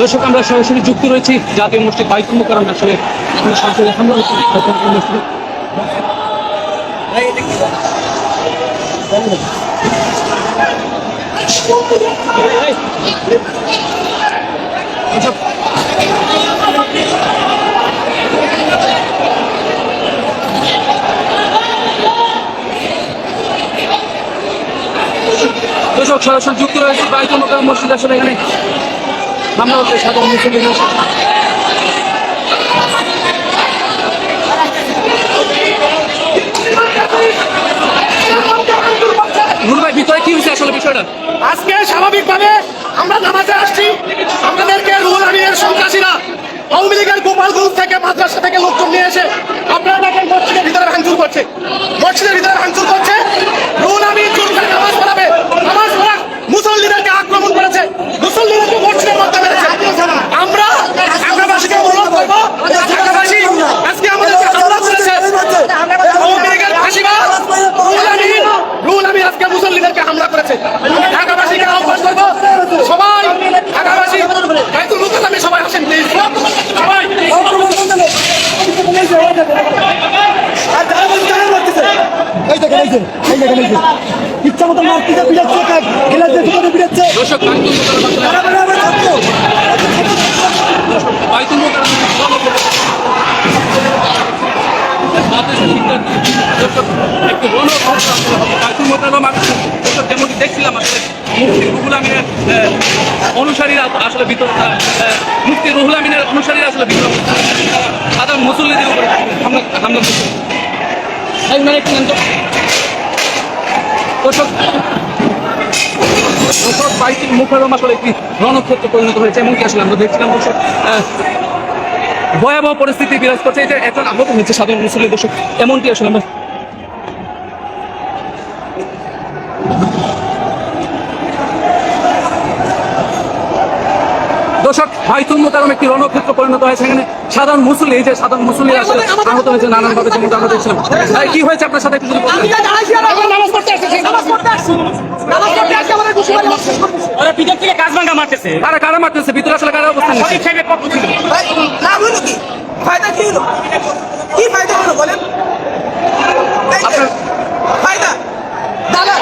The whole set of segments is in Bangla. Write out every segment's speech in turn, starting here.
দর্শক আমরা সরাসরি যুক্ত রয়েছি জাতীয় মসজিদ বাইতুল কারণ আসলে সরাসরি মসজিদে। দর্শক সরাসরি যুক্ত রয়েছে বাইতুল মোকাম মসজিদ আসলে এখানে আমরা সাধারণ মুসলিমদের নুর ভাই ভিতরে কি হয়েছে আসলে বিষয়টা আজকে স্বাভাবিকভাবে আমরা নামাজে আসছি আমাদেরকে রুহুল আমিনের সন্ত্রাসীরা আওয়ামী লীগের গোপালগঞ্জ থেকে মাদ্রাসা থেকে লোকজন নিয়ে এসে আপনারা দেখেন মসজিদের ভিতরে ভাঙচুর করছে মসজিদের ভিতরে ভাঙচুর করছে রুহুল আমিন জোর করে নামাজ পড়াবে নামাজ পড়া মুসল্লিদেরকে আক্রমণ করেছে মুসল্লিদেরকে মসজিদের মধ্যে মেরেছে আমরা ঢাকাবাসীকে অনুরোধ করব ঢাকাবাসী আজকে আমাদেরকে হামলা করেছে আওয়ামী লীগের ফাঁসিবাদ রুহুল আমিন রুহুল আমিন আজকে মুসল্লিদেরকে হামলা করেছে ঢাকাবাসীকে আহ্বান করব সবাই ঢাকাবাসী বাইতুল মুকাদ্দামে সবাই আসেন প্লিজ সবাই আর যারা বলছে তারা মারতেছে। এই দেখেন, এই যে, এই দেখেন, এই যে। ইচ্ছা মতো মারতেছে, পিটাচ্ছে, কাক- গিলাস দিয়ে ঢুকাতে দর্শক একটু রণ যেমনটি দেখছিলাম আসলে রুহুল আমিনের অনুসারীরা আসলে ভিতর মুফতি রুহুল আমিনের অনুসারীরা আসলে ভিতর সাধারণ মুসল্লিদের উপরে হামলা হামলা মানে নেন তো। দর্শক দর্শক একটি রণক্ষেত্রে পরিণত হয়েছে, এমনকি আসলে আমরা দেখছিলাম দর্শক ভয়াবহ পরিস্থিতি বিরাজ করছে এখন তো হয়েছে সাধারণ মুসলিম দর্শক এমনটি আসলে আমরা দর্শক বাইতুল মোকারম একটি রণক্ষেত্র পরিণত হয়েছে এখানে। সাধারণ মুসলি এই যে সাধারণ মুসলি আসলে আহত হয়েছে নানানভাবে যেমন আমরা দেখছিলাম। ভাই, কি হয়েছে আপনার সাথে? কারা কারা মারতেছে? ভিতরে আসলে কারা অবস্থান কি ফায়দা কি হলো কি ফায়দা হলো বলেন এই যে, আপনার- ফায়দা দাদা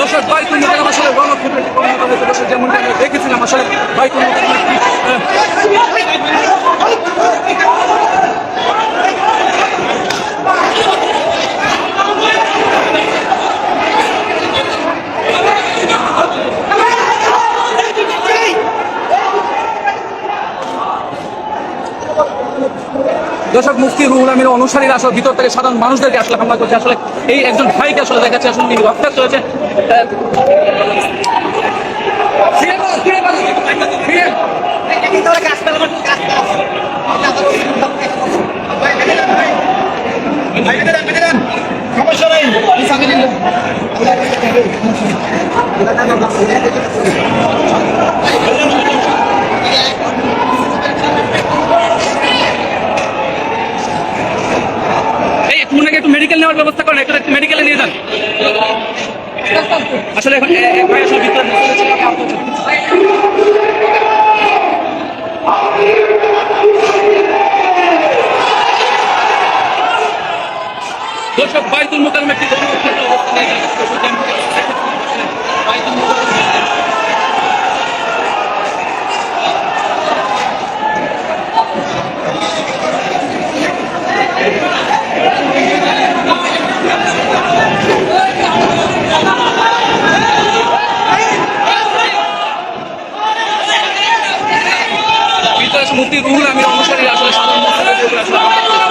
দর্শক বাইতুল মোকাররম আসলে রণক্ষেত্রে পরিণত হয়েছে দর্শক যেমনটি আমরা দেখেছিলাম আসলে দর্শক, মুফতি রুহুল আমির অনুসারীরা আসলে ভিতর থেকে সাধারণ মানুষদেরকে আসলে হামলা করছে। আসলে এই একজন ভাইকে আসলে দেখাচ্ছে, আসলে তিনি রক্তাক্ত হয়েছে। আহ, এই একটু মনে হয় একটু মেডিকেল নেওয়ার ব্যবস্থা করেন একটু মেডিকেলে নিয়ে যান। আসলে এখন দর্শক বাইতুল মোকালমে একটি গণক্ষেত্র অবস্থানে বাইতুল মোকাররম ভিতরে আসলে মুফতি রুহুল আমির অনুসারী আসলে সাধারণ মুসলিমদের উপরে আসলে হামলা করেছে।